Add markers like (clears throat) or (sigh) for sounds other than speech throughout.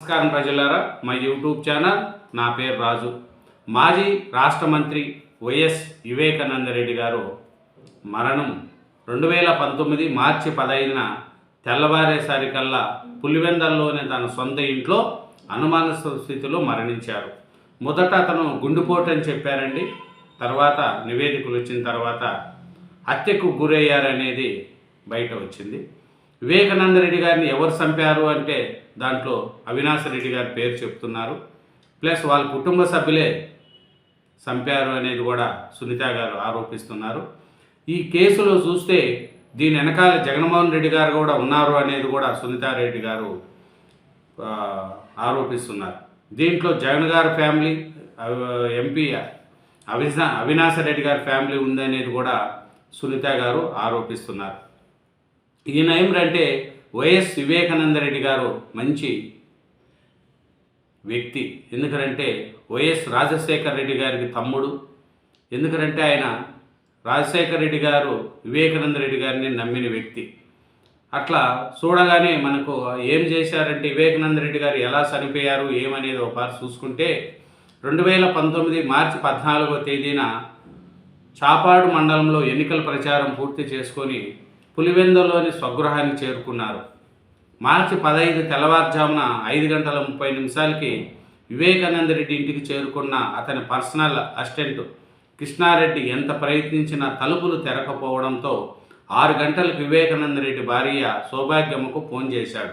నమస్కారం ప్రజలారా మా యూట్యూబ్ ఛానల్ నా పేరు రాజు. మాజీ రాష్ట్ర మంత్రి వైఎస్ వివేకానంద రెడ్డి గారు మరణం రెండు వేల పంతొమ్మిది మార్చి పదహైదున తెల్లవారేసరికల్లా పులివెందల్లోని తన సొంత ఇంట్లో అనుమానస్త స్థితిలో మరణించారు. మొదట అతను గుండెపోటు అని చెప్పారండి. తర్వాత నివేదికలు వచ్చిన తర్వాత హత్యకు గురయ్యారనేది బయట వచ్చింది. వివేకానంద రెడ్డి గారిని ఎవరు చంపారు అంటే దాంట్లో అవినాశ రెడ్డి గారి పేరు చెప్తున్నారు. ప్లస్ వాళ్ళ కుటుంబ సభ్యులే చంపారు అనేది కూడా సునీత గారు ఆరోపిస్తున్నారు. ఈ కేసులో చూస్తే దీని వెనకాల జగన్మోహన్ రెడ్డి గారు కూడా ఉన్నారు అనేది కూడా సునీతారెడ్డి గారు ఆరోపిస్తున్నారు. దీంట్లో జగన్ గారి ఫ్యామిలీ ఎంపీ అవినా అవినాశ రెడ్డి గారి ఫ్యామిలీ ఉందనేది కూడా సునీత గారు ఆరోపిస్తున్నారు. ఈయన అంటే వైఎస్ వివేకానంద రెడ్డి గారు మంచి వ్యక్తి. ఎందుకంటే వైఎస్ రాజశేఖర రెడ్డి గారికి తమ్ముడు. ఎందుకంటే ఆయన రాజశేఖర రెడ్డి గారు వివేకానంద రెడ్డి గారిని నమ్మిన వ్యక్తి. అట్లా చూడగానే మనకు ఏం చేశారంటే వివేకానంద రెడ్డి గారు ఎలా చనిపోయారు ఏమనేది ఒకసారి చూసుకుంటే రెండు వేల పంతొమ్మిది మార్చి పద్నాలుగో తేదీన చాపాడు మండలంలో ఎన్నికల ప్రచారం పూర్తి చేసుకొని పులివెందులోని స్వగృహానికి చేరుకున్నారు. మార్చి పదహైదు తెల్లవారుజామున ఐదు గంటల ముప్పై నిమిషాలకి వివేకానంద రెడ్డి ఇంటికి చేరుకున్న అతని పర్సనల్ అసిస్టెంట్ కృష్ణారెడ్డి ఎంత ప్రయత్నించినా తలుపులు తెరకపోవడంతో ఆరు గంటలకు వివేకానంద రెడ్డి భార్య సౌభాగ్యమ్మకు ఫోన్ చేశాడు.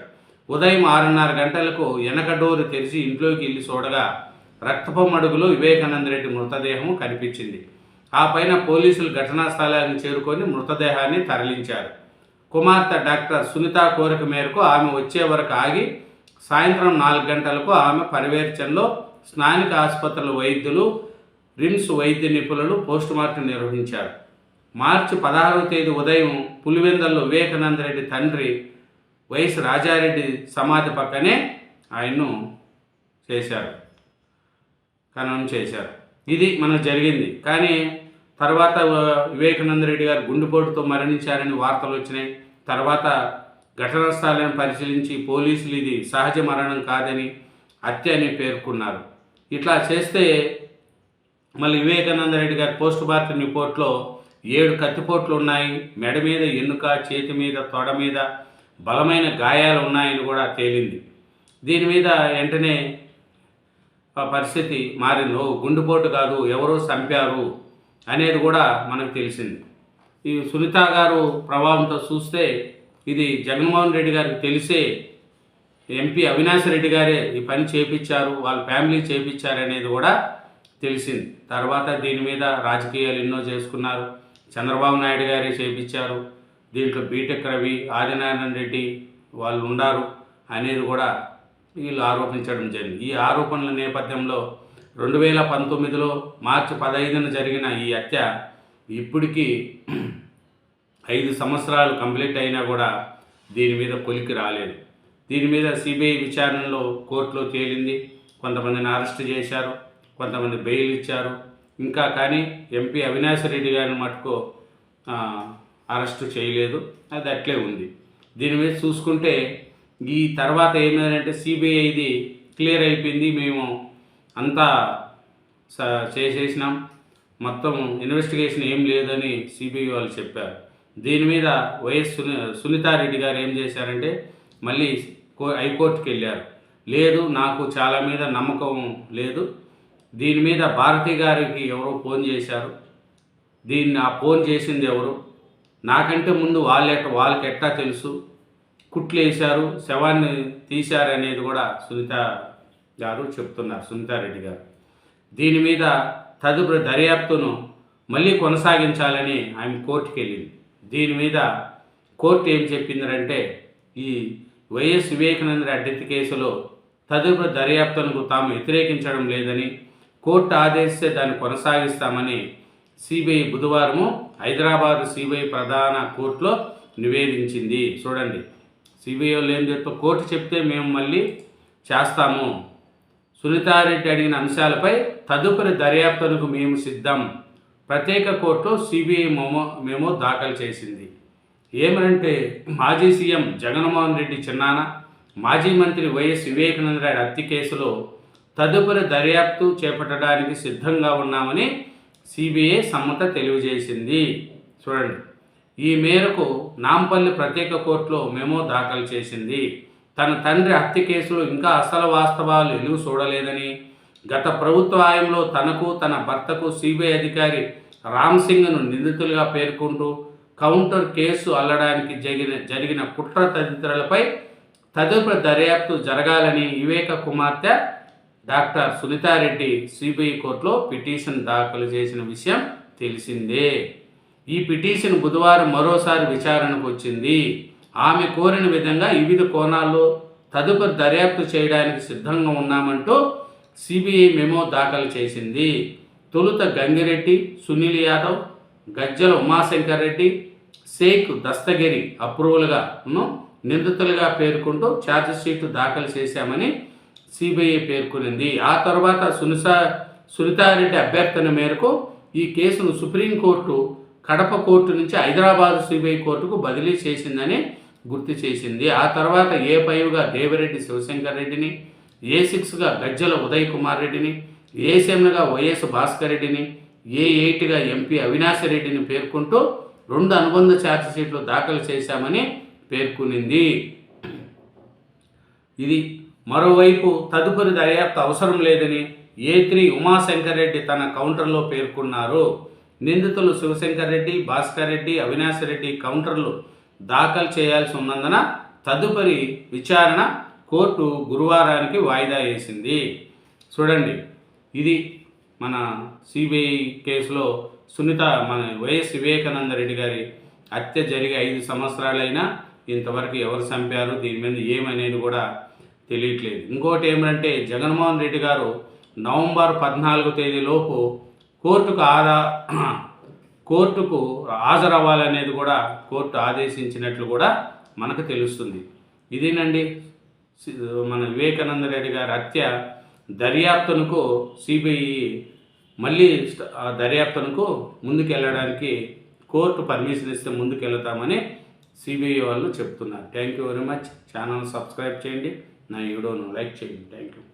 ఉదయం ఆరున్నర గంటలకు వెనక డోరు తెరిచి ఇంట్లోకి వెళ్ళి చూడగా రక్తపు మడుగులో వివేకానంద రెడ్డి మృతదేహం కనిపించింది. ఆ పైన పోలీసులు ఘటనా స్థలానికి చేరుకొని మృతదేహాన్ని తరలించారు. కుమార్తె డాక్టర్ సునీత కోరిక మేరకు ఆమె వచ్చే వరకు ఆగి సాయంత్రం నాలుగు గంటలకు ఆమె పర్యవేక్షణలో స్థానిక ఆసుపత్రుల వైద్యులు రిమ్స్ వైద్య నిపుణులు పోస్టుమార్టం నిర్వహించారు. మార్చి పదహారవ తేదీ ఉదయం పులివెందల్లో వివేకానంద రెడ్డి తండ్రి వైఎస్ రాజారెడ్డి సమాధి పక్కనే ఆయన్ను చేశారు. ఖననం చేశారు. ఇది మనకు జరిగింది. కానీ తర్వాత వివేకానంద రెడ్డి గారు గుండెపోటుతో మరణించారని వార్తలు వచ్చినాయి. తర్వాత ఘటనా స్థలాన్ని పరిశీలించి పోలీసులు ఇది సహజ మరణం కాదని హత్య అని పేర్కొన్నారు. ఇట్లా చేస్తే మళ్ళీ వివేకానంద రెడ్డి గారి పోస్ట్ మార్టం రిపోర్ట్లో ఏడు కత్తిపోట్లు ఉన్నాయి. మెడ మీద ఎన్నుక చేతి మీద తొడ మీద బలమైన గాయాలు ఉన్నాయని కూడా తేలింది. దీని మీద వెంటనే పరిస్థితి మారిందో గుండెపోటు కాదు ఎవరో చంపారు అనేది కూడా మనకు తెలిసింది. ఈ సునీత గారు ప్రభావంతో చూస్తే ఇది జగన్మోహన్ రెడ్డి గారికి తెలిసే ఎంపీ అవినాష్ రెడ్డి గారే ఈ పని చేపించారు వాళ్ళ ఫ్యామిలీ చేపించారు అనేది కూడా తెలిసింది. తర్వాత దీని మీద రాజకీయాలు ఎన్నో చేసుకున్నారు. చంద్రబాబు నాయుడు గారే చేపించారు దీంట్లో బీటెక్ రవి ఆదినారాయణ రెడ్డి వాళ్ళు ఉన్నారు అనేది కూడా వీళ్ళు ఆరోపించడం జరిగింది. ఈ ఆరోపణల నేపథ్యంలో రెండు వేల పంతొమ్మిదిలో మార్చి పదహైదున జరిగిన ఈ హత్య ఇప్పటికీ ఐదు సంవత్సరాలు కంప్లీట్ అయినా కూడా దీని మీద కొలికి రాలేదు. దీని మీద సిబిఐ విచారణలో కోర్టులో తేలింది. కొంతమందిని అరెస్ట్ చేశారు. కొంతమంది బెయిల్ ఇచ్చారు. ఇంకా కానీ ఎంపీ అవినాష్ రెడ్డి గారిని మటుకు అరెస్టు చేయలేదు. అది అట్లే ఉంది. దీని మీద చూసుకుంటే ఈ తర్వాత ఏమైందంటే సిబిఐది క్లియర్ అయిపోయింది. మేము అంతా స- చేసేసినాం. మొత్తం ఇన్వెస్టిగేషన్ ఏం లేదని సిబిఐ వాళ్ళు చెప్పారు. దీని మీద వైఎస్ సుని సునీతారెడ్డి గారు ఏం చేశారంటే మళ్ళీ కో హైకోర్టుకి వెళ్ళారు లేదు నాకు చాలా మీద నమ్మకం లేదు. దీని మీద భారతి గారికి ఎవరో ఫోన్ చేశారు. దీన్ని ఆ ఫోన్ చేసింది ఎవరు? నాకంటే ముందు వాళ్ళ వాళ్ళకి ఎట్టా తెలుసు? కుట్లు వేశారు శవాన్ని తీశారు అనేది కూడా సునీత గారు చెప్తున్నారు సునీతారెడ్డి గారు. దీని మీద తదుపరి దర్యాప్తును మళ్ళీ కొనసాగించాలని ఆమె కోర్టుకి వెళ్ళింది దీని మీద కోర్టు ఏం చెప్పిందంటే ఈ వైఎస్ వివేకానంద రెడ్డి కేసులో తదుపరి దర్యాప్తునకు తాము వ్యతిరేకించడం లేదని కోర్టు ఆదేశిస్తే దాన్ని కొనసాగిస్తామని సిబిఐ బుధవారము హైదరాబాద్ సిబిఐ ప్రధాన కోర్టులో నివేదించింది. చూడండి సిబిఐ వాళ్ళు ఏం చెప్తా కోర్టు చెప్తే మేము మళ్ళీ చేస్తాము. సునీతారెడ్డి అడిగిన అంశాలపై తదుపరి దర్యాప్తునకు మేము సిద్ధం. ప్రత్యేక కోర్టు సిబిఐ మెమో మేము దాఖలు చేసింది. ఏమనంటే మాజీ సీఎం జగన్మోహన్ రెడ్డి చిన్నాన మాజీ మంత్రి వైఎస్ వివేకానంద హత్య కేసులో తదుపరి దర్యాప్తు చేపట్టడానికి సిద్ధంగా ఉన్నామని సిబిఐ సమ్మత తెలియజేసింది. చూడండి. ఈ మేరకు నాంపల్లి ప్రత్యేక కోర్టులో మెమో దాఖలు చేసింది. తన తండ్రి హత్య కేసులో ఇంకా అసలు వాస్తవాలు వెలుగు చూడలేదని గత ప్రభుత్వ హయాంలో తనకు తన భర్తకు సిబిఐ అధికారి రామ్ సింగ్ను నిందితులుగా పేర్కొంటూ కౌంటర్ కేసు అల్లడానికి జరిగిన జరిగిన కుట్ర తదితరులపై తదుపరి దర్యాప్తు జరగాలని వివేక కుమార్తె డాక్టర్ సునీతారెడ్డి సిబిఐ కోర్టులో పిటిషన్ దాఖలు చేసిన విషయం తెలిసిందే. ఈ పిటిషన్ బుధవారం మరోసారి విచారణకు వచ్చింది. ఆమె కోరిన విధంగా వివిధ కోణాల్లో తదుపరి దర్యాప్తు చేయడానికి సిద్ధంగా ఉన్నామంటూ సిబిఐ మెమో దాఖలు చేసింది. తొలుత గంగిరెడ్డి సునీల్ యాదవ్ గజ్జల ఉమాశంకర్ రెడ్డి షేక్ దస్తగిరి అప్రూవల్గా నిందితులుగా పేర్కొంటూ ఛార్జ్షీట్ దాఖలు చేశామని సిబిఐ పేర్కొనింది. ఆ తర్వాత సునిసా సునీతారెడ్డి అభ్యర్థన మేరకు ఈ కేసును సుప్రీంకోర్టు కడప కోర్టు నుంచి హైదరాబాద్ సిబిఐ కోర్టుకు బదిలీ చేసిందని గుర్తు చేసింది. ఆ తర్వాత ఏ ఫైవ్గా దేవిరెడ్డి శివశంకర్ రెడ్డిని ఏ సిక్స్గా గజ్జల ఉదయ్ కుమార్ రెడ్డిని ఏ సెవెన్గా వైఎస్ భాస్కర్ రెడ్డిని ఏ ఎయిట్గా ఎంపీ అవినాష్ రెడ్డిని పేర్కొంటూ రెండు అనుబంధ ఛార్జ్షీట్లు దాఖలు చేశామని పేర్కొనింది. ఇది మరోవైపు తదుపరి దర్యాప్తు అవసరం లేదని ఏ త్రీ ఉమాశంకర్ రెడ్డి తన కౌంటర్లో పేర్కొన్నారు. నిందితులు శివశంకర్ రెడ్డి భాస్కర్ రెడ్డి అవినాష్ రెడ్డి కౌంటర్లు దాఖలు చేయాల్సి ఉన్నందున తదుపరి విచారణ కోర్టు గురువారానికి వాయిదా వేసింది. చూడండి ఇది మన సిబిఐ కేసులో సునీత మన వైఎస్ వివేకానంద రెడ్డి గారి హత్య జరిగి ఐదు సంవత్సరాలైనా ఇంతవరకు ఎవరు చంపారు దీని మీద ఏమనేది కూడా తెలియట్లేదు. ఇంకోటి ఏమంటే జగన్మోహన్ రెడ్డి గారు నవంబర్ పద్నాలుగు తేదీలోపు కోర్టుకు ఆదా (clears throat) కోర్టుకు హాజరవ్వాలనేది కూడా కోర్టు ఆదేశించినట్లు కూడా మనకు తెలుస్తుంది. ఇదేనండి? మన వివేకానంద రెడ్డి గారి హత్య దర్యాప్తునకు సిబిఐ మళ్ళీ దర్యాప్తునకు ముందుకెళ్ళడానికి కోర్టు పర్మిషన్ ఇస్తే ముందుకెళ్తామని సిబిఐ వాళ్ళు చెప్తున్నారు. Thank you very much. Channel subscribe చేయండి. నా వీడియోను లైక్ చేయండి. Thank you.